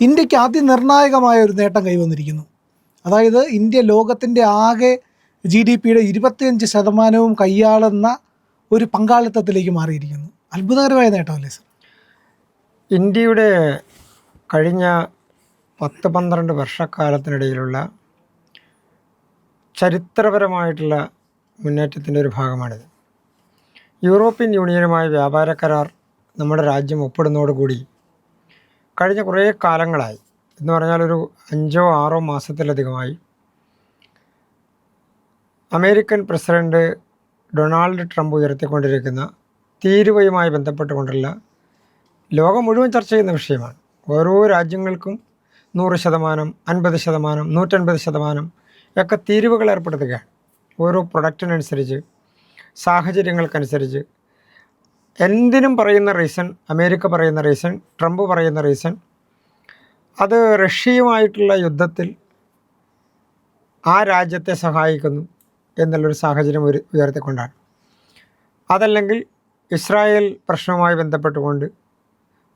ഇന്ത്യയ്ക്ക് അതിനിർണായകമായ ഒരു നേട്ടം കൈവന്നിരിക്കുന്നു. അതായത് ഇന്ത്യ ലോകത്തിന്റെ ആകെ ജി ഡി പിയുടെ ഇരുപത്തിയഞ്ച് ശതമാനവും കൈയാളുന്ന ഒരു പങ്കാളിത്തത്തിലേക്ക് മാറിയിരിക്കുന്നു. അത്ഭുതകരമായ നേട്ടമല്ലേ സർ? ഇന്ത്യയുടെ കഴിഞ്ഞ പത്ത് പന്ത്രണ്ട് വർഷക്കാലത്തിനിടയിലുള്ള ചരിത്രപരമായിട്ടുള്ള മുന്നേറ്റത്തിന്റെ ഒരു ഭാഗമാണിത്. യൂറോപ്യൻ യൂണിയനുമായി വ്യാപാര കരാർ നമ്മുടെ രാജ്യം ഒപ്പിടുന്നതോടുകൂടി കഴിഞ്ഞ കുറേ കാലങ്ങളായി. എന്ന് പറഞ്ഞാൽ ഒരു അഞ്ചോ ആറോ മാസത്തിലധികമായി. അമേരിക്കൻ പ്രസിഡന്റ് ഡൊണാൾഡ് ട്രംപ് ഉയർത്തിക്കൊണ്ടിരിക്കുന്ന തീരുവയുമായി ബന്ധപ്പെട്ടുകൊണ്ടുള്ള ലോകം മുഴുവൻ ചർച്ച ചെയ്യുന്ന വിഷയമാണ്. ഓരോ രാജ്യങ്ങൾക്കും നൂറ് ശതമാനം അൻപത് ശതമാനം നൂറ്റൻപത് ശതമാനം ഒക്കെ തീരുവകൾ ഏർപ്പെടുത്തുകയാണ്. ഓരോ പ്രൊഡക്റ്റിനനുസരിച്ച് സാഹചര്യങ്ങൾക്കനുസരിച്ച് എന്തിനും പറയുന്ന റീസൺ അമേരിക്ക പറയുന്ന റീസൺ ട്രംപ് പറയുന്ന റീസൺ അത് റഷ്യയുമായിട്ടുള്ള യുദ്ധത്തിൽ ആ രാജ്യത്തെ സഹായിക്കുന്നു എന്നുള്ളൊരു സാഹചര്യം ഒരു ഉയർത്തിക്കൊണ്ടാണ്. അതല്ലെങ്കിൽ ഇസ്രായേൽ പ്രശ്നവുമായി ബന്ധപ്പെട്ടുകൊണ്ട്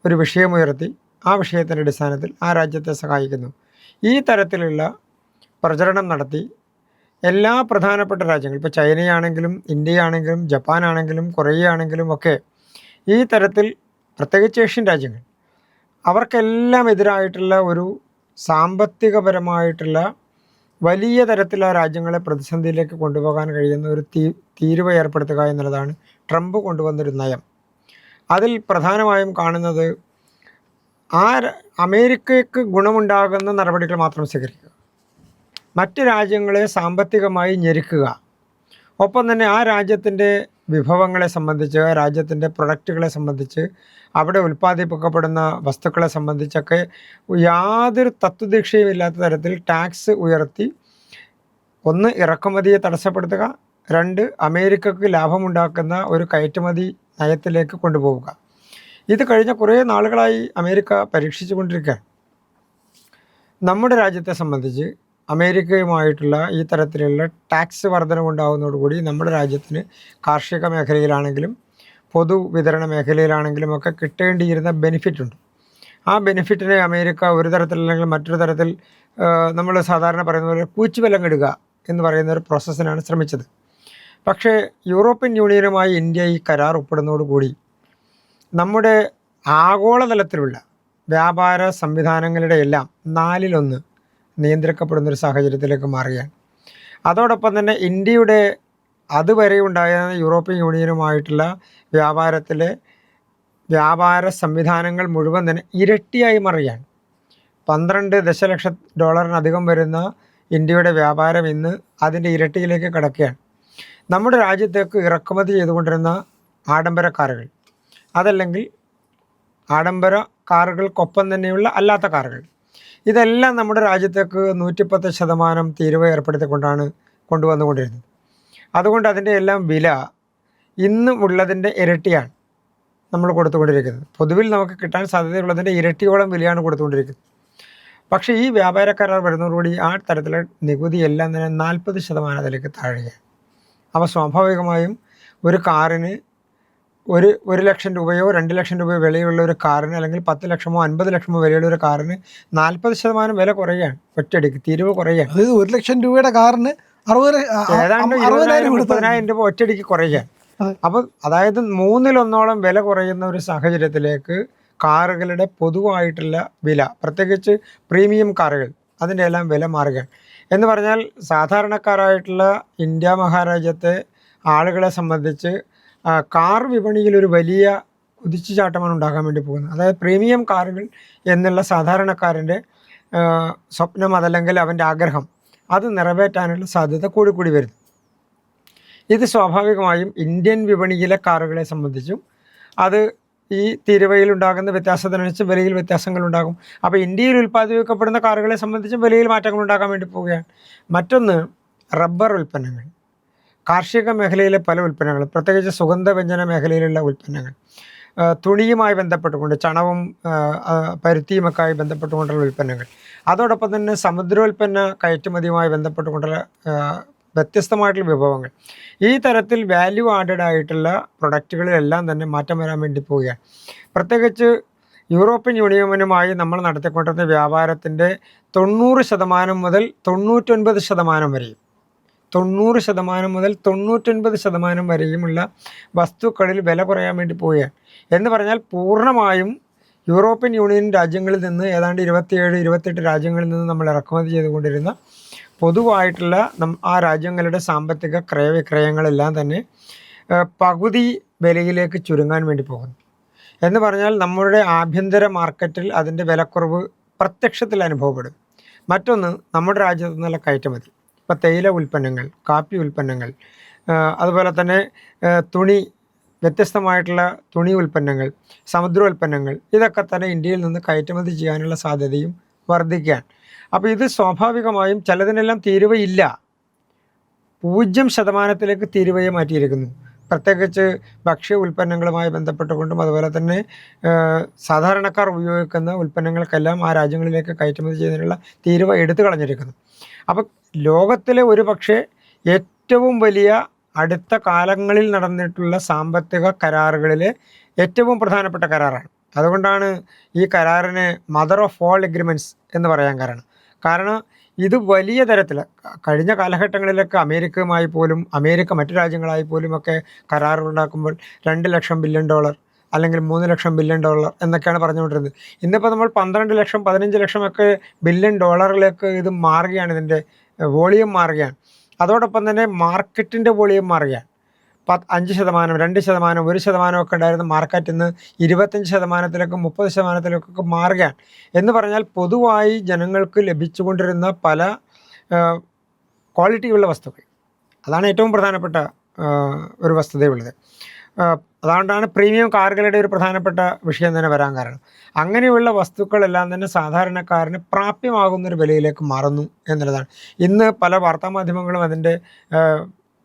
ഒരു വിഷയമുയർത്തി ആ വിഷയത്തിന്റെ അടിസ്ഥാനത്തിൽ ആ രാജ്യത്തെ സഹായിക്കുന്നു. ഈ തരത്തിലുള്ള പ്രചരണം നടത്തി എല്ലാ പ്രധാനപ്പെട്ട രാജ്യങ്ങളും ഇപ്പോൾ ചൈനയാണെങ്കിലും ഇന്ത്യയാണെങ്കിലും ജപ്പാനാണെങ്കിലും കൊറിയയാണെങ്കിലും ഒക്കെ ഈ തരത്തിൽ പ്രത്യേകിച്ച് ഏഷ്യൻ രാജ്യങ്ങൾ അവർക്കെല്ലാം എതിരായിട്ടുള്ള ഒരു സാമ്പത്തികപരമായിട്ടുള്ള വലിയ തരത്തിൽ ആ രാജ്യങ്ങളെ പ്രതിസന്ധിയിലേക്ക് കൊണ്ടുപോകാൻ കഴിയുന്ന ഒരു തീ തീരുവ ഏർപ്പെടുത്തുക എന്നുള്ളതാണ് ട്രംപ് കൊണ്ടുവന്നൊരു നയം. അതിൽ പ്രധാനമായും കാണുന്നത് ആ അമേരിക്കയ്ക്ക് ഗുണമുണ്ടാകുന്ന നടപടികൾ മാത്രം സ്വീകരിക്കുക. മറ്റ് രാജ്യങ്ങളെ സാമ്പത്തികമായി ഞെരുക്കുക. ഒപ്പം തന്നെ ആ രാജ്യത്തിന്റെ വിഭവങ്ങളെ സംബന്ധിച്ച് രാജ്യത്തിന്റെ പ്രൊഡക്റ്റുകളെ സംബന്ധിച്ച് അവിടെ ഉൽപ്പാദിപ്പിക്കപ്പെടുന്ന വസ്തുക്കളെ സംബന്ധിച്ചൊക്കെ യാതൊരു തത്വദീക്ഷയും ഇല്ലാത്ത തരത്തിൽ ടാക്സ് ഉയർത്തി. ഒന്ന് ഇറക്കുമതിയെ തടസ്സപ്പെടുത്തുക. രണ്ട് അമേരിക്കക്ക് ലാഭമുണ്ടാക്കുന്ന ഒരു കയറ്റുമതി നയത്തിലേക്ക് കൊണ്ടുപോവുക. ഇത് കഴിഞ്ഞ കുറേ നാളുകളായി അമേരിക്ക പരീക്ഷിച്ചു കൊണ്ടിരിക്കുകയാണ് നമ്മുടെ രാജ്യത്തെ സംബന്ധിച്ച് അമേരിക്കയുമായിട്ടുള്ള ഈ തരത്തിലുള്ള ടാക്സ് വർധനവുണ്ടാകുന്നതോടുകൂടി നമ്മുടെ രാജ്യത്തിന് കാർഷിക മേഖലയിലാണെങ്കിലും പൊതുവിതരണ മേഖലയിലാണെങ്കിലും ഒക്കെ കിട്ടേണ്ടിയിരുന്ന ബെനിഫിറ്റുണ്ട് ആ ബെനിഫിറ്റിനെ അമേരിക്ക ഒരു തരത്തിലല്ലെങ്കിൽ മറ്റൊരു തരത്തിൽ നമ്മൾ സാധാരണ പറയുന്ന പോലെ കൂച്ചുവിലം കെടുക എന്ന് പറയുന്ന ഒരു പ്രോസസ്സിനാണ് ശ്രമിച്ചത്. പക്ഷേ യൂറോപ്യൻ യൂണിയനുമായി ഇന്ത്യ ഈ കരാർ ഒപ്പിടുന്നതോടുകൂടി നമ്മുടെ ആഗോളതലത്തിലുള്ള വ്യാപാര സംവിധാനങ്ങളുടെ എല്ലാം നാലിലൊന്ന് നിയന്ത്രിക്കപ്പെടുന്ന ഒരു സാഹചര്യത്തിലേക്ക് മാറുകയാണ്. അതോടൊപ്പം തന്നെ ഇന്ത്യയുടെ അതുവരെ ഉണ്ടായ യൂറോപ്യൻ യൂണിയനുമായിട്ടുള്ള വ്യാപാരത്തിലെ വ്യാപാര സംവിധാനങ്ങൾ മുഴുവൻ തന്നെ ഇരട്ടിയായി മാറുകയാണ്. പന്ത്രണ്ട് ദശലക്ഷ ഡോളറിനധികം വരുന്ന ഇന്ത്യയുടെ വ്യാപാരം ഇന്ന് അതിന്റെ ഇരട്ടിയിലേക്ക് കിടക്കുകയാണ്. നമ്മുടെ രാജ്യത്തേക്ക് ഇറക്കുമതി ചെയ്തുകൊണ്ടിരുന്ന ആഡംബര കാറുകൾ അതല്ലെങ്കിൽ ആഡംബര കാറുകൾക്കൊപ്പം തന്നെയുള്ള അല്ലാത്ത കാറുകൾ ഇതെല്ലാം നമ്മുടെ രാജ്യത്തേക്ക് നൂറ്റിപ്പത്ത് ശതമാനം തീരുവ ഏർപ്പെടുത്തിക്കൊണ്ടാണ് കൊണ്ടുവന്നുകൊണ്ടിരുന്നത്. അതുകൊണ്ട് അതിന്റെ എല്ലാം വില ഇന്നും ഉള്ളതിന്റെ ഇരട്ടിയാണ് നമ്മൾ കൊടുത്തുകൊണ്ടിരിക്കുന്നത്. പൊതുവിൽ നമുക്ക് കിട്ടാൻ സാധ്യതയുള്ളതിന്റെ ഇരട്ടിയോളം വിലയാണ് കൊടുത്തുകൊണ്ടിരിക്കുന്നത്. പക്ഷേ ഈ വ്യാപാര കരാർ വരുന്നതോടുകൂടി ആ തരത്തിലെ നികുതി എല്ലാം തന്നെ നാൽപ്പത് ശതമാനത്തിലേക്ക് താഴുകയാണ്. അപ്പോൾ സ്വാഭാവികമായും ഒരു കാറിന് ഒരു ഒരു ലക്ഷം രൂപയോ രണ്ട് ലക്ഷം രൂപയോ വിലയുള്ള ഒരു കാറിന് അല്ലെങ്കിൽ പത്ത് ലക്ഷമോ അൻപത് ലക്ഷമോ വിലയുള്ള ഒരു കാറിന് നാൽപ്പത് ശതമാനം വില കുറയുകയാണ്. ഒറ്റയടിക്ക് തീരുവ കുറയുകയാണ്. അതായത് ഒരു ലക്ഷം രൂപയുടെ കാറിന് അറുപത് ഏതാണ്ട് ഇരുപതിനായിരം മുപ്പതിനായിരം രൂപ ഒറ്റയടിക്ക് കുറയുകയാണ്. അപ്പൊ അതായത് മൂന്നിലൊന്നോളം വില കുറയുന്ന ഒരു സാഹചര്യത്തിലേക്ക് കാറുകളുടെ പൊതുവായിട്ടുള്ള വില പ്രത്യേകിച്ച് പ്രീമിയം കാറുകൾ അതിന്റെ എല്ലാം വില മാറുകയാണ്. എന്ന് പറഞ്ഞാൽ സാധാരണക്കാരായിട്ടുള്ള ഇന്ത്യ മഹാരാജ്യത്തെ ആളുകളെ സംബന്ധിച്ച് കാർ വിപണിയിൽ ഒരു വലിയ കുതിച്ചുചാട്ടമാണ് ഉണ്ടാകാൻ വേണ്ടി പോകുന്നത്. അതായത് പ്രീമിയം കാറുകൾ എന്നുള്ള സാധാരണക്കാരന്റെ സ്വപ്നം അതല്ലെങ്കിൽ അവന്റെ ആഗ്രഹം അത് നിറവേറ്റാനുള്ള സാധ്യത കൂടി കൂടി വരുന്നു. ഇത് സ്വാഭാവികമായും ഇന്ത്യൻ വിപണിയിലെ കാറുകളെ സംബന്ധിച്ചും അത് ഈ തീരുവയിൽ ഉണ്ടാകുന്ന വ്യത്യാസത്തിനനുസരിച്ച് വിലയിൽ വ്യത്യാസങ്ങൾ ഉണ്ടാകും. അപ്പോൾ ഇന്ത്യയിൽ ഉൽപ്പാദിപ്പിക്കപ്പെടുന്ന കാറുകളെ സംബന്ധിച്ചും വിലയിൽ മാറ്റങ്ങൾ ഉണ്ടാക്കാൻ വേണ്ടി പോവുകയാണ്. മറ്റൊന്ന് റബ്ബർ ഉൽപ്പന്നങ്ങൾ. കാർഷിക മേഖലയിലെ പല ഉൽപ്പന്നങ്ങളും പ്രത്യേകിച്ച് സുഗന്ധവ്യഞ്ജന മേഖലയിലുള്ള ഉൽപ്പന്നങ്ങൾ തുണിയുമായി ബന്ധപ്പെട്ടുകൊണ്ട് ചണവും പരുത്തിയുമൊക്കെയായി ബന്ധപ്പെട്ടുകൊണ്ടുള്ള ഉൽപ്പന്നങ്ങൾ. അതോടൊപ്പം തന്നെ സമുദ്രോൽപ്പന്ന കയറ്റുമതിയുമായി ബന്ധപ്പെട്ടുകൊണ്ടുള്ള വ്യത്യസ്തമായിട്ടുള്ള വിഭവങ്ങൾ. ഈ തരത്തിൽ വാല്യൂ ആഡഡ് ആയിട്ടുള്ള പ്രൊഡക്റ്റുകളിലെല്ലാം തന്നെ മാറ്റം വരാൻ വേണ്ടി പോവുകയാണ്. പ്രത്യേകിച്ച് യൂറോപ്യൻ യൂണിയനുമായി നമ്മൾ നടത്തിക്കൊണ്ടിരുന്ന വ്യാപാരത്തിന്റെ തൊണ്ണൂറ് ശതമാനം മുതൽ തൊണ്ണൂറ്റൊൻപത് ശതമാനം വരെയും തൊണ്ണൂറ് ശതമാനം മുതൽ തൊണ്ണൂറ്റൊൻപത് ശതമാനം വരെയുമുള്ള വസ്തുക്കളിൽ വില കുറയാൻ വേണ്ടി പോവുകയാണ്. എന്ന് പറഞ്ഞാൽ പൂർണമായും യൂറോപ്യൻ യൂണിയൻ രാജ്യങ്ങളിൽ നിന്ന് ഏതാണ്ട് ഇരുപത്തിയേഴ് ഇരുപത്തെട്ട് രാജ്യങ്ങളിൽ നിന്ന് നമ്മൾ ഇറക്കുമതി ചെയ്തുകൊണ്ടിരുന്ന പൊതുവായിട്ടുള്ള ആ രാജ്യങ്ങളുടെ സാമ്പത്തിക ക്രയവിക്രയങ്ങളെല്ലാം തന്നെ പകുതി വിലയിലേക്ക് ചുരുങ്ങാൻ വേണ്ടി പോകുന്നു. എന്ന് പറഞ്ഞാൽ നമ്മുടെ ആഭ്യന്തര മാർക്കറ്റിൽ അതിന്റെ വിലക്കുറവ് പ്രത്യക്ഷത്തിൽ അനുഭവപ്പെടും. മറ്റൊന്ന് നമ്മുടെ രാജ്യത്തു നിന്നുള്ള കയറ്റുമതി. ഇപ്പോൾ തേയില ഉൽപ്പന്നങ്ങൾ കാപ്പി ഉൽപ്പന്നങ്ങൾ അതുപോലെ തന്നെ തുണി വ്യത്യസ്തമായിട്ടുള്ള തുണി ഉൽപ്പന്നങ്ങൾ സമുദ്രോൽപ്പന്നങ്ങൾ ഇതൊക്കെ തന്നെ ഇന്ത്യയിൽ നിന്ന് കയറ്റുമതി ചെയ്യാനുള്ള സാധ്യതയും വർദ്ധിക്കാൻ. അപ്പോൾ ഇത് സ്വാഭാവികമായും ചിലതിനെല്ലാം തീരുവയില്ല. പൂജ്യം ശതമാനത്തിലേക്ക് തീരുവയെ മാറ്റിയിരിക്കുന്നു. പ്രത്യേകിച്ച് ഭക്ഷ്യ ഉൽപ്പന്നങ്ങളുമായി ബന്ധപ്പെട്ടുകൊണ്ടും അതുപോലെ തന്നെ സാധാരണക്കാർ ഉപയോഗിക്കുന്ന ഉൽപ്പന്നങ്ങൾക്കെല്ലാം ആ രാജ്യങ്ങളിലേക്ക് കയറ്റുമതി ചെയ്യുന്നതിനുള്ള തീരുവ എടുത്തു കളഞ്ഞിരിക്കുന്നു. അപ്പോൾ ലോകത്തിലെ ഒരു പക്ഷേ ഏറ്റവും വലിയ അടുത്ത കാലങ്ങളിൽ നടന്നിട്ടുള്ള സാമ്പത്തിക കരാറുകളിലെ ഏറ്റവും പ്രധാനപ്പെട്ട കരാറാണ്. അതുകൊണ്ടാണ് ഈ കരാറിന് മദർ ഓഫ് ഓൾ എഗ്രിമെന്റ്സ് എന്ന് പറയാൻ കാരണം. കാരണം ഇത് വലിയ തരത്തിൽ കഴിഞ്ഞ കാലഘട്ടങ്ങളിലൊക്കെ അമേരിക്കയുമായി പോലും അമേരിക്ക മറ്റു രാജ്യങ്ങളായി പോലും ഒക്കെ കരാറുകൾ ഉണ്ടാക്കുമ്പോൾ രണ്ട് ലക്ഷം ബില്യൺ ഡോളർ അല്ലെങ്കിൽ മൂന്ന് ലക്ഷം ബില്യൺ ഡോളർ എന്നൊക്കെയാണ് പറഞ്ഞുകൊണ്ടിരുന്നത്. ഇന്നിപ്പോൾ നമ്മൾ പന്ത്രണ്ട് ലക്ഷം പതിനഞ്ച് ലക്ഷമൊക്കെ ബില്യൺ ഡോളറിലേക്ക് ഇത് മാറുകയാണ് ഇതിന്റെ വോളിയം മാറുകയാണ്. അതോടൊപ്പം തന്നെ മാർക്കറ്റിന്റെ വോളിയം മാറുകയാണ്. അഞ്ച് ശതമാനം രണ്ട് ശതമാനം ഒരു ശതമാനം ഒക്കെ ഉണ്ടായിരുന്ന മാർക്കറ്റ് ഇന്ന് ഇരുപത്തഞ്ച് ശതമാനത്തിലേക്കും മുപ്പത് ശതമാനത്തിലേക്കൊക്കെ മാറുകയാണ്. എന്ന് പറഞ്ഞാൽ പൊതുവായി ജനങ്ങൾക്ക് ലഭിച്ചുകൊണ്ടിരുന്ന പല ക്വാളിറ്റിയുള്ള വസ്തുക്കൾ. അതാണ് ഏറ്റവും പ്രധാനപ്പെട്ട ഒരു വസ്തുതയുള്ളത്. അതുകൊണ്ടാണ് പ്രീമിയം കാറുകളുടെ ഒരു പ്രധാനപ്പെട്ട വിഷയം തന്നെ വരാൻ കാരണം. അങ്ങനെയുള്ള വസ്തുക്കളെല്ലാം തന്നെ സാധാരണക്കാരന് പ്രാപ്യമാകുന്ന ഒരു വിലയിലേക്ക് മാറുന്നു എന്നുള്ളതാണ്. ഇന്ന് പല വാർത്താമാധ്യമങ്ങളും അതിന്റെ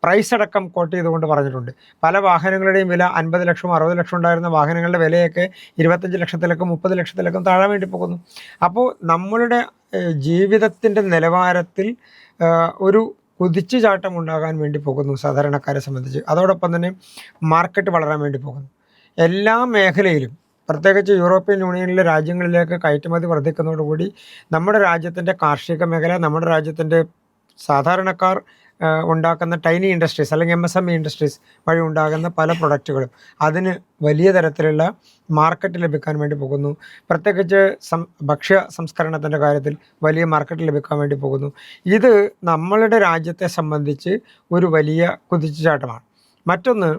പ്രൈസ് അടക്കം കോട്ട് ചെയ്തുകൊണ്ട് പറഞ്ഞിട്ടുണ്ട്. പല വാഹനങ്ങളുടെയും വില അൻപത് ലക്ഷം അറുപത് ലക്ഷം ഉണ്ടായിരുന്ന വാഹനങ്ങളുടെ വിലയൊക്കെ ഇരുപത്തഞ്ച് ലക്ഷത്തിലേക്കും മുപ്പത് ലക്ഷത്തിലേക്കും താഴാൻ വേണ്ടി പോകുന്നു. അപ്പോൾ നമ്മളുടെ ജീവിതത്തിന്റെ നിലവാരത്തിൽ ഒരു കുതിച്ചുചാട്ടം ഉണ്ടാകാൻ വേണ്ടി പോകുന്നു സാധാരണക്കാരെ സംബന്ധിച്ച്. അതോടൊപ്പം തന്നെ മാർക്കറ്റ് വളരാൻ വേണ്ടി പോകുന്നു. എല്ലാ മേഖലയിലും പ്രത്യേകിച്ച് യൂറോപ്യൻ യൂണിയനിലെ രാജ്യങ്ങളിലേക്ക് കയറ്റുമതി വർദ്ധിക്കുന്നതോടുകൂടി നമ്മുടെ രാജ്യത്തിന്റെ കാർഷിക മേഖല നമ്മുടെ രാജ്യത്തിന്റെ സാധാരണക്കാർ ഉണ്ടാക്കുന്ന ടൈനി ഇൻഡസ്ട്രീസ് അല്ലെങ്കിൽ M S M E industries വഴി ഉണ്ടാകുന്ന പല പ്രൊഡക്റ്റുകളും അതിന് വലിയ തരത്തിലുള്ള മാർക്കറ്റ് ലഭിക്കാൻ വേണ്ടി പോകുന്നു. പ്രത്യേകിച്ച് സം ഭക്ഷ്യ സംസ്കരണത്തിന്റെ കാര്യത്തിൽ വലിയ മാർക്കറ്റ് ലഭിക്കാൻ വേണ്ടി പോകുന്നു. ഇത് നമ്മളുടെ രാജ്യത്തെ സംബന്ധിച്ച് ഒരു വലിയ കുതിച്ചുചാട്ടമാണ്. മറ്റൊന്ന്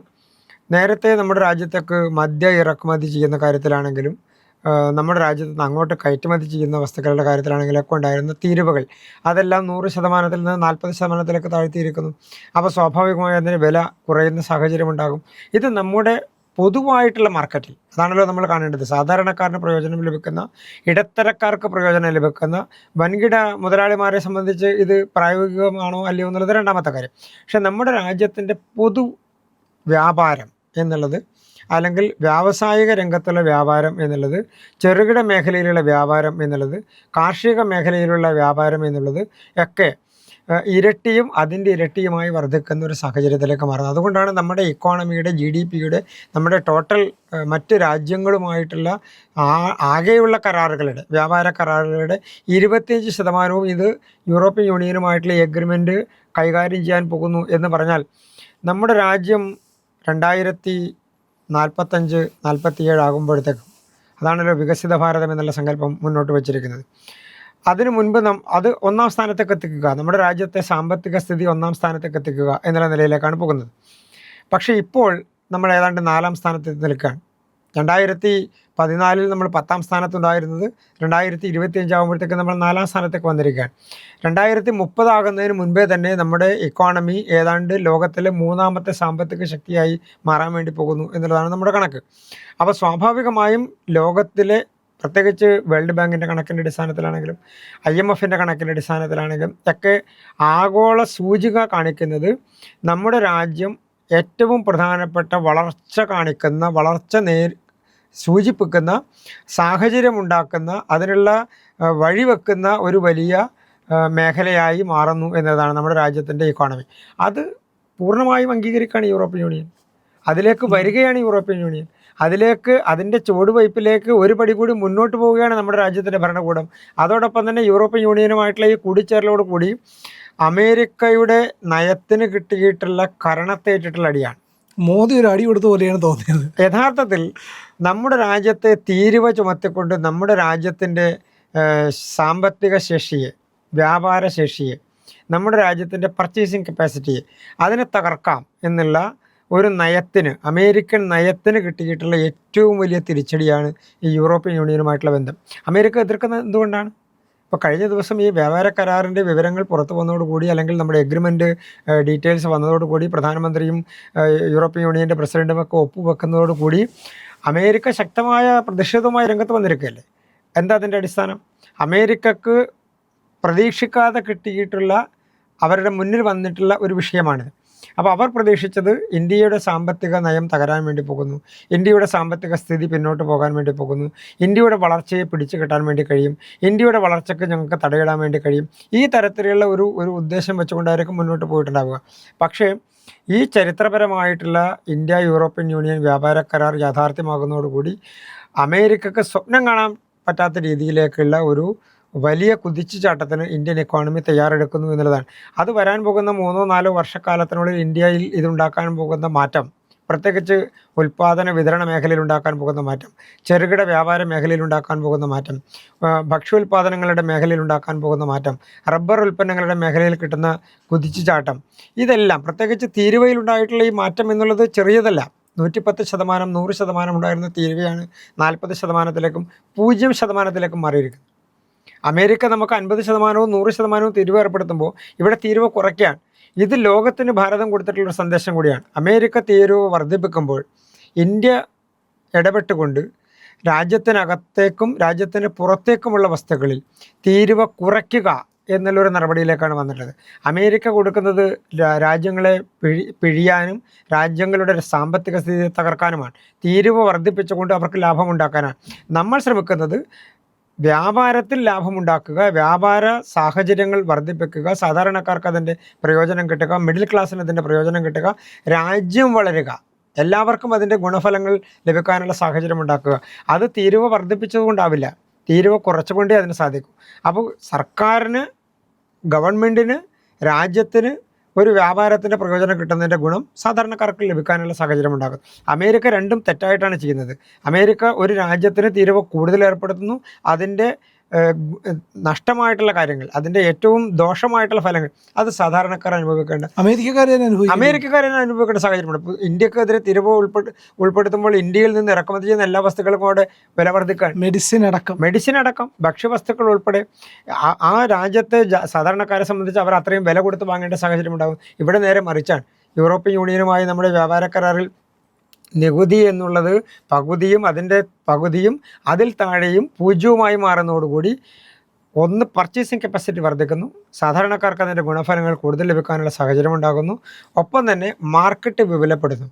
നേരത്തെ നമ്മുടെ രാജ്യത്തേക്ക് മദ്യ ഇറക്കുമതി ചെയ്യുന്ന കാര്യത്തിലാണെങ്കിലും നമ്മുടെ രാജ്യത്ത് നിന്ന് അങ്ങോട്ട് കയറ്റുമതി ചെയ്യുന്ന വസ്തുക്കളുടെ കാര്യത്തിലാണെങ്കിലൊക്കെ ഉണ്ടായിരുന്ന തീരുവകൾ. അതെല്ലാം നൂറ് ശതമാനത്തിൽ നിന്ന് നാൽപ്പത് ശതമാനത്തിലേക്ക് താഴ്ത്തിയിരിക്കുന്നു. അപ്പോൾ സ്വാഭാവികമായി അതിന് വില കുറയുന്ന സാഹചര്യം ഉണ്ടാകും. ഇത് നമ്മുടെ പൊതുവായിട്ടുള്ള മാർക്കറ്റിൽ അതാണല്ലോ നമ്മൾ കാണേണ്ടത്. സാധാരണക്കാരന് പ്രയോജനം ലഭിക്കുന്ന ഇടത്തരക്കാർക്ക് പ്രയോജനം ലഭിക്കുന്ന വൻകിട മുതലാളിമാരെ സംബന്ധിച്ച് ഇത് പ്രായോഗികമാണോ അല്ലയോ എന്നുള്ളത് രണ്ടാമത്തെ കാര്യം. പക്ഷെ നമ്മുടെ രാജ്യത്തിന്റെ പൊതു വ്യാപാരം എന്നുള്ളത് അല്ലെങ്കിൽ വ്യാവസായിക രംഗത്തുള്ള വ്യാപാരം എന്നുള്ളത് ചെറുകിട മേഖലയിലുള്ള വ്യാപാരം എന്നുള്ളത് കാർഷിക മേഖലയിലുള്ള വ്യാപാരം എന്നുള്ളത് ഒക്കെ ഇരട്ടിയും അതിന്റെ ഇരട്ടിയുമായി വർദ്ധിക്കുന്ന ഒരു സാഹചര്യത്തിലേക്ക് മാറുന്നത് അതുകൊണ്ടാണ് നമ്മുടെ ഇക്കോണമിയുടെ ജി ഡി പിയുടെ നമ്മുടെ ടോട്ടൽ മറ്റ് രാജ്യങ്ങളുമായിട്ടുള്ള ആകെയുള്ള കരാറുകളുടെ വ്യാപാര കരാറുകളുടെ ഇരുപത്തിയഞ്ച് ശതമാനവും ഇത് യൂറോപ്യൻ യൂണിയനുമായിട്ടുള്ള എഗ്രിമെന്റ് കൈകാര്യം ചെയ്യാൻ പോകുന്നു എന്ന് പറഞ്ഞാൽ നമ്മുടെ രാജ്യം രണ്ടായിരത്തി നാൽപ്പത്തഞ്ച് നാൽപ്പത്തിയേഴ് ആകുമ്പോഴത്തേക്കും അതാണല്ലോ വികസിത ഭാരതം എന്നുള്ള സങ്കല്പം മുന്നോട്ട് വച്ചിരിക്കുന്നത്. അതിനു മുൻപ് നം അത് ഒന്നാം സ്ഥാനത്തേക്ക് എത്തിക്കുക നമ്മുടെ രാജ്യത്തെ സാമ്പത്തിക സ്ഥിതി ഒന്നാം സ്ഥാനത്തേക്ക് എത്തിക്കുക എന്നുള്ള നിലയിലേക്കാണ് പോകുന്നത്. പക്ഷേ ഇപ്പോൾ നമ്മൾ ഏതാണ്ട് നാലാം സ്ഥാനത്ത് നിൽക്കുകയാണ്. രണ്ടായിരത്തി പതിനാലിൽ നമ്മൾ പത്താം സ്ഥാനത്തുണ്ടായിരുന്നത് രണ്ടായിരത്തി ഇരുപത്തി അഞ്ചാകുമ്പോഴത്തേക്ക് നമ്മൾ നാലാം സ്ഥാനത്തേക്ക് വന്നിരിക്കുകയാണ്. രണ്ടായിരത്തി മുപ്പതാകുന്നതിന് മുൻപേ തന്നെ നമ്മുടെ ഇക്കോണമി ഏതാണ്ട് ലോകത്തിലെ മൂന്നാമത്തെ സാമ്പത്തിക ശക്തിയായി മാറാൻ വേണ്ടി പോകുന്നു എന്നുള്ളതാണ് നമ്മുടെ കണക്ക്. അപ്പോൾ സ്വാഭാവികമായും ലോകത്തിലെ പ്രത്യേകിച്ച് വേൾഡ് ബാങ്കിന്റെ കണക്കിന്റെ അടിസ്ഥാനത്തിലാണെങ്കിലും ഐ എം എഫിന്റെ കണക്കിന്റെ അടിസ്ഥാനത്തിലാണെങ്കിലും ഒക്കെ ആഗോള സൂചിക കാണിക്കുന്നത് നമ്മുടെ രാജ്യം ഏറ്റവും പ്രധാനപ്പെട്ട വളർച്ച കാണിക്കുന്ന വളർച്ച നേ സൂചിപ്പിക്കുന്ന സാഹചര്യമുണ്ടാക്കുന്ന അതിനുള്ള വഴിവെക്കുന്ന ഒരു വലിയ മേഖലയായി മാറുന്നു എന്നതാണ് നമ്മുടെ രാജ്യത്തിന്റെ ഇക്കോണമി അത് പൂർണമായും അംഗീകരിക്കുകയാണ് യൂറോപ്യൻ യൂണിയൻ. അതിലേക്ക് വരികയാണ് യൂറോപ്യൻ യൂണിയൻ. അതിലേക്ക് അതിന്റെ ചുവടുവയ്പ്പിലേക്ക് ഒരു പടി കൂടി മുന്നോട്ട് പോവുകയാണ് നമ്മുടെ രാജ്യത്തിന്റെ ഭരണകൂടം. അതോടൊപ്പം തന്നെ യൂറോപ്യൻ യൂണിയനുമായിട്ടുള്ള ഈ കൂടിച്ചേരലോട് കൂടി അമേരിക്കയുടെ നയത്തിന് കിട്ടിയിട്ടുള്ള കരണത്തേറ്റിട്ടുള്ള അടിയാണ്. മോദി ഒരു അടി കൊടുത്ത പോലെയാണ് തോന്നിയത്. യഥാർത്ഥത്തിൽ നമ്മുടെ രാജ്യത്തെ തീരുവ ചുമത്തിക്കൊണ്ട് നമ്മുടെ രാജ്യത്തിന്റെ സാമ്പത്തിക ശേഷിയെ വ്യാപാര ശേഷിയെ നമ്മുടെ രാജ്യത്തിന്റെ പർച്ചേസിങ് കപ്പാസിറ്റിയെ അതിനെ തകർക്കാം എന്നുള്ള ഒരു നയത്തിന് അമേരിക്കൻ നയത്തിന് കിട്ടിയിട്ടുള്ള ഏറ്റവും വലിയ തിരിച്ചടിയാണ് ഈ യൂറോപ്യൻ യൂണിയനുമായിട്ടുള്ള ബന്ധം. അമേരിക്ക എതിർക്കുന്നത് എന്തുകൊണ്ടാണ്? ഇപ്പോൾ കഴിഞ്ഞ ദിവസം ഈ വ്യാപാര കരാറിന്റെ വിവരങ്ങൾ പുറത്തു വന്നതോടുകൂടി അല്ലെങ്കിൽ നമ്മുടെ എഗ്രിമെന്റ് ഡീറ്റെയിൽസ് വന്നതോടുകൂടി പ്രധാനമന്ത്രിയും യൂറോപ്യൻ യൂണിയന്റെ പ്രസിഡന്റും ഒക്കെ ഒപ്പുവെക്കുന്നതോടുകൂടി അമേരിക്ക ശക്തമായ പ്രതിഷേധവുമായി രംഗത്ത് വന്നിരിക്കുകയല്ലേ? എന്താ അതിന്റെ അടിസ്ഥാനം? അമേരിക്കക്ക് പ്രതീക്ഷിക്കാതെ കിട്ടിയിട്ടുള്ള അവരുടെ മുന്നിൽ വന്നിട്ടുള്ള ഒരു വിഷയമാണിത്. അപ്പോൾ അവർ പ്രതീക്ഷിച്ചത് ഇന്ത്യയുടെ സാമ്പത്തിക നയം തകരാൻ വേണ്ടി പോകുന്നു. ഇന്ത്യയുടെ സാമ്പത്തിക സ്ഥിതി പിന്നോട്ട് പോകാൻ വേണ്ടി പോകുന്നു. ഇന്ത്യയുടെ വളർച്ചയെ പിടിച്ചു കെട്ടാൻ വേണ്ടി കഴിയും. ഇന്ത്യയുടെ വളർച്ചയ്ക്ക് ഞങ്ങൾക്ക് തടയിടാൻ വേണ്ടി കഴിയും. ഈ തരത്തിലുള്ള ഒരു ഒരു ഉദ്ദേശം വെച്ചുകൊണ്ടായിരിക്കും മുന്നോട്ട് പോയിട്ടുണ്ടാവുക. പക്ഷേ ഈ ചരിത്രപരമായിട്ടുള്ള ഇന്ത്യ യൂറോപ്യൻ യൂണിയൻ വ്യാപാര കരാർ യാഥാർത്ഥ്യമാകുന്നതോടുകൂടി അമേരിക്കക്ക് സ്വപ്നം കാണാൻ പറ്റാത്ത രീതിയിലേക്കുള്ള ഒരു വലിയ കുതിച്ചുചാട്ടത്തിന് ഇന്ത്യൻ എക്കോണമി തയ്യാറെടുക്കുന്നു എന്നുള്ളതാണ്. അത് വരാൻ പോകുന്ന മൂന്നോ നാലോ വർഷക്കാലത്തിനുള്ളിൽ ഇന്ത്യയിൽ ഇതുണ്ടാക്കാൻ പോകുന്ന മാറ്റം പ്രത്യേകിച്ച് ഉൽപ്പാദന വിതരണ മേഖലയിൽ ഉണ്ടാക്കാൻ പോകുന്ന മാറ്റം ചെറുകിട വ്യാപാര മേഖലയിൽ ഉണ്ടാക്കാൻ പോകുന്ന മാറ്റം ഭക്ഷ്യ ഭക്ഷ്യോൽപാദനങ്ങളുടെ മേഖലയിൽ ഉണ്ടാക്കാൻ പോകുന്ന മാറ്റം റബ്ബർ ഉൽപ്പന്നങ്ങളുടെ മേഖലയിൽ കിട്ടുന്ന കുതിച്ചുചാട്ടം. ഇതെല്ലാം പ്രത്യേകിച്ച് തീരുവയിലുണ്ടായിട്ടുള്ള ഈ മാറ്റം എന്നുള്ളത് ചെറിയതല്ല. നൂറ്റിപ്പത്ത് ശതമാനം നൂറ് ശതമാനം ഉണ്ടായിരുന്ന തീരുവയാണ് നാൽപ്പത് ശതമാനത്തിലേക്കും പൂജ്യം ശതമാനത്തിലേക്കും മാറിയിരിക്കുന്നത്. അമേരിക്ക നമുക്ക് അൻപത് ശതമാനവും നൂറ് ശതമാനവും തീരുവ ഏർപ്പെടുത്തുമ്പോൾ ഇവിടെ തീരുവ കുറയ്ക്കാൻ ഇത് ലോകത്തിന് ഭാരതം കൊടുത്തിട്ടുള്ളൊരു സന്ദേശം കൂടിയാണ്. അമേരിക്ക തീരുവ വർദ്ധിപ്പിക്കുമ്പോൾ ഇന്ത്യ ഇടപെട്ടുകൊണ്ട് രാജ്യത്തിനകത്തേക്കും രാജ്യത്തിന് പുറത്തേക്കുമുള്ള വസ്തുക്കളിൽ തീരുവ കുറയ്ക്കുക എന്നുള്ളൊരു നടപടിയിലേക്കാണ് വന്നിട്ടുള്ളത്. അമേരിക്ക കൊടുക്കുന്നത് രാജ്യങ്ങളെ പിഴി പിഴിയാനും രാജ്യങ്ങളുടെ സാമ്പത്തിക സ്ഥിതി തകർക്കാനുമാണ്. തീരുവ വർദ്ധിപ്പിച്ചുകൊണ്ട് അവർക്ക് ലാഭമുണ്ടാക്കാനാണ്. നമ്മൾ ശ്രമിക്കുന്നത് വ്യാപാരത്തിൽ ലാഭമുണ്ടാക്കുക വ്യാപാര സാഹചര്യങ്ങൾ വർദ്ധിപ്പിക്കുക സാധാരണക്കാർക്ക് അതിന്റെ പ്രയോജനം കിട്ടുക മിഡിൽ ക്ലാസ്സിന് അതിന്റെ പ്രയോജനം കിട്ടുക രാജ്യം വളരുക. എല്ലാവർക്കും അതിന്റെ ഗുണഫലങ്ങൾ ലഭിക്കാനുള്ള സാഹചര്യം ഉണ്ടാക്കുക. അത് തീരുവ വർദ്ധിപ്പിച്ചതുകൊണ്ടാവില്ല തീരുവ കുറച്ചുകൊണ്ടേ അതിന് സാധിക്കും. അപ്പോൾ സർക്കാരിന് ഗവൺമെന്റിന് രാജ്യത്തിന് ഒരു വ്യാപാരത്തിന്റെ പ്രയോജനം കിട്ടുന്നതിന്റെ ഗുണം സാധാരണക്കാർക്ക് ലഭിക്കാനുള്ള സാഹചര്യം ഉണ്ടാകും. അമേരിക്ക രണ്ടും തെറ്റായിട്ടാണ് ചെയ്യുന്നത്. അമേരിക്ക ഒരു രാജ്യത്തിന് തീരുവ കൂടുതൽ ഏർപ്പെടുത്തുന്നു. അതിന്റെ നഷ്ടമായിട്ടുള്ള കാര്യങ്ങൾ അതിന്റെ ഏറ്റവും ദോഷമായിട്ടുള്ള ഫലങ്ങൾ അത് സാധാരണക്കാർ അനുഭവിക്കേണ്ട. അമേരിക്കക്കാരെ അമേരിക്കക്കാരെ അനുഭവിക്കേണ്ട സാഹചര്യമുണ്ട്. ഇന്ത്യക്കെതിരെ തിരുവ് ഉൾപ്പെട്ട് ഉൾപ്പെടുത്തുമ്പോൾ ഇന്ത്യയിൽ നിന്ന് ഇറക്കുമതി ചെയ്യുന്ന എല്ലാ വസ്തുക്കൾക്കും അവിടെ വില വർദ്ധിക്കാൻ. മെഡിസിൻ അടക്കം. മെഡിസിൻ അടക്കം ഭക്ഷ്യവസ്തുക്കൾ ഉൾപ്പെടെ ആ- ആ രാജ്യത്തെ സാധാരണക്കാരെ സംബന്ധിച്ച് അവർ അത്രയും വില കൊടുത്ത് വാങ്ങേണ്ട സാഹചര്യം ഉണ്ടാകും ഇവിടെ നേരെ മറിച്ചാണ്. യൂറോപ്യൻ യൂണിയനുമായി നമ്മുടെ വ്യാപാര കരാറിൽ നികുതി എന്നുള്ളത് പകുതിയും അതിന്റെ പകുതിയും അതിൽ താഴെയും പൂജ്യവുമായി മാറുന്നതോടുകൂടി ഒന്ന് പർച്ചേസിങ് കപ്പാസിറ്റി വർദ്ധിക്കുന്നു. സാധാരണക്കാർക്ക് അതിന്റെ ഗുണഫലങ്ങൾ കൂടുതൽ ലഭിക്കാനുള്ള സാഹചര്യം ഉണ്ടാകുന്നു. ഒപ്പം തന്നെ മാർക്കറ്റ് വിപുലപ്പെടുന്നു.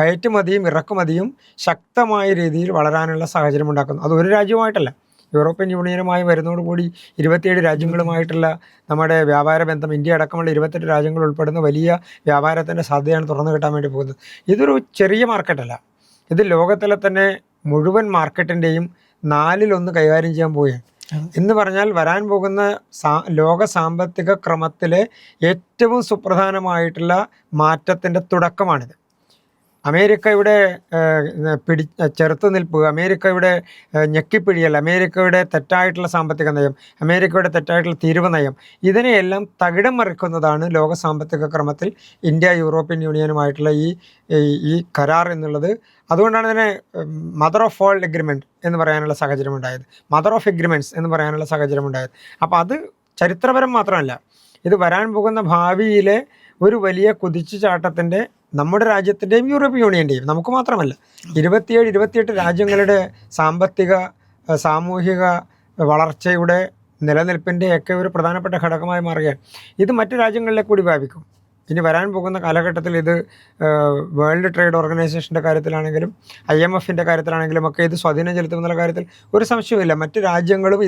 കയറ്റുമതിയും ഇറക്കുമതിയും ശക്തമായ രീതിയിൽ വളരാനുള്ള സാഹചര്യം ഉണ്ടാക്കുന്നു. അത് ഒരു രാജ്യവുമായിട്ടല്ല. യൂറോപ്യൻ യൂണിയനുമായി വരുന്നതോടുകൂടി ഇരുപത്തിയേഴ് രാജ്യങ്ങളുമായിട്ടുള്ള നമ്മുടെ വ്യാപാര ബന്ധം ഇന്ത്യ അടക്കമുള്ള ഇരുപത്തെട്ട് രാജ്യങ്ങൾ ഉൾപ്പെടുന്ന വലിയ വ്യാപാരത്തിന്റെ സാധ്യതയാണ് തുറന്നു കിട്ടാൻ വേണ്ടി പോകുന്നത്. ഇതൊരു ചെറിയ മാർക്കറ്റല്ല ഇത് ലോകത്തിലെ തന്നെ മുഴുവൻ മാർക്കറ്റിന്റെയും നാലിലൊന്ന് കൈകാര്യം ചെയ്യാൻ പോവുകയാണ്. എന്ന് പറഞ്ഞാൽ വരാൻ പോകുന്ന സാ ലോക സാമ്പത്തിക ക്രമത്തിലെ ഏറ്റവും സുപ്രധാനമായിട്ടുള്ള മാറ്റത്തിന്റെ തുടക്കമാണിത്. അമേരിക്കയുടെ പിടി ചെറുത്തുനിൽപ്പ് അമേരിക്കയുടെ ഞെക്കിപ്പിഴിയൽ അമേരിക്കയുടെ തെറ്റായിട്ടുള്ള സാമ്പത്തിക നയം അമേരിക്കയുടെ തെറ്റായിട്ടുള്ള തീരുവ നയം. ഇതിനെയെല്ലാം തകിടം മറിക്കുന്നതാണ് ലോക സാമ്പത്തിക ക്രമത്തിൽ ഇന്ത്യ യൂറോപ്യൻ യൂണിയനുമായിട്ടുള്ള ഈ ഈ- കരാർ എന്നുള്ളത്. അതുകൊണ്ടാണ് ഇതിനെ മദർ ഓഫ് ഓൾ എഗ്രിമെന്റ് എന്ന് പറയാനുള്ള സാഹചര്യം ഉണ്ടായത്. മദർ ഓഫ് എഗ്രിമെന്റ്സ് എന്ന് പറയാനുള്ള സാഹചര്യം ഉണ്ടായത്. അപ്പോൾ അത് ചരിത്രപരം മാത്രമല്ല. ഇത് വരാൻ പോകുന്ന ഭാവിയിലെ ഒരു വലിയ കുതിച്ചുചാട്ടത്തിന്റെ നമ്മുടെ രാജ്യത്തിന്റെയും യൂറോപ്യൻ യൂണിയന്റെയും നമുക്ക് മാത്രമല്ല ഇരുപത്തിയേഴ് ഇരുപത്തിയെട്ട് രാജ്യങ്ങളുടെ സാമ്പത്തിക സാമൂഹിക വളർച്ചയുടെ നിലനിൽപ്പിന്റെ ഒക്കെ ഒരു പ്രധാനപ്പെട്ട ഘടകമായി മാറുകയാണ്. ഇത് മറ്റു രാജ്യങ്ങളിലേക്ക് കൂടി വ്യാപിക്കും. ഇനി വരാൻ പോകുന്ന കാലഘട്ടത്തിൽ ഇത് വേൾഡ് ട്രേഡ് ഓർഗനൈസേഷന്റെ കാര്യത്തിലാണെങ്കിലും ഐ എം എഫിന്റെ കാര്യത്തിലാണെങ്കിലും ഒക്കെ ഇത് സ്വാധീനം ചെലുത്തുമെന്നുള്ള കാര്യത്തിൽ ഒരു സംശയവുമില്ല. മറ്റു രാജ്യങ്ങളും